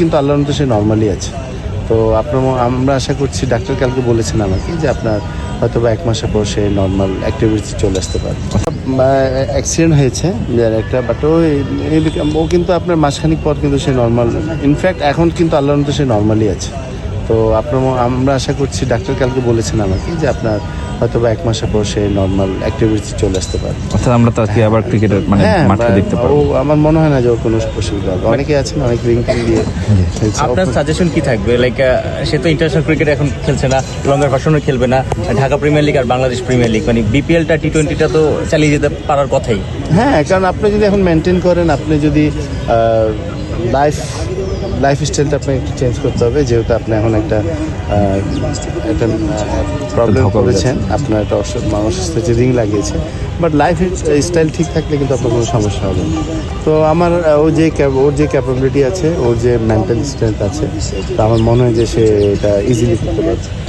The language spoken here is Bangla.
কিন্তু আল্লাহর মতো সে নর্মালি আছে। তো আপনার আমরা আশা করছি ডাক্তার কালকে বলেছেন আমাকে যে আপনার হয়তো বা এক মাসের পর সে নর্মাল অ্যাক্টিভিটি চলে আসতে পারে। অ্যাক্সিডেন্ট হয়েছে একটা বাট ও কিন্তু আপনার মাসখানিক পর কিন্তু সে নর্মাল ইনফ্যাক্ট এখন কিন্তু আল্লাহর মতো সে নর্মালি আছে। তো আপনার আমরা আশা করছি ডাক্তার কালকে বলেছেন আমাকে যে আপনার হয়তো বা এক মাসের পর সে নর্মাল অ্যাক্টিভিটি চলে আসতে পারে। অর্থাৎ আমরা তাকে আবার ক্রিকেটের মানে হ্যাঁ মাঠে দেখতে ও আমার মনে হয় না যে কোনো অসুবিধা হবে। অনেকে আছেন অনেক রিং টিং দিয়ে। আপনার সাজেশন কি থাকবে? লাইক সে তো ইন্টারন্যাশনাল ক্রিকেট এখন খেলছে না লঙ্গার ভার্সনও খেলবে না ঢাকা প্রিমিয়ার লিগ আর বাংলাদেশ প্রিমিয়ার লিগ মানে বিপিএলটা টি টোয়েন্টিটা তো চালিয়ে যেতে পারার কথাই। হ্যাঁ কারণ আপনি যদি এখন মেনটেন করেন আপনি যদি লাইফ লাইফ স্টাইলটা আপনাকে একটু চেঞ্জ করতে হবে যেহেতু আপনি এখন একটা একটা প্রবলেম করেছেন। আপনার একটা অসুখ অসুস্থ যে রিং লাগিয়েছে। বাট লাইফ স্টাইল ঠিক থাকলে কিন্তু আপনার কোনো সমস্যা হবে না। তো আমার ও যে ক্যাপ- ওর যে ক্যাপাবিলিটি আছে ওর যে মেন্টাল স্ট্রেংথ আছে তা আমার মনে হয় যে সে এটা ইজিলি করতে পারছে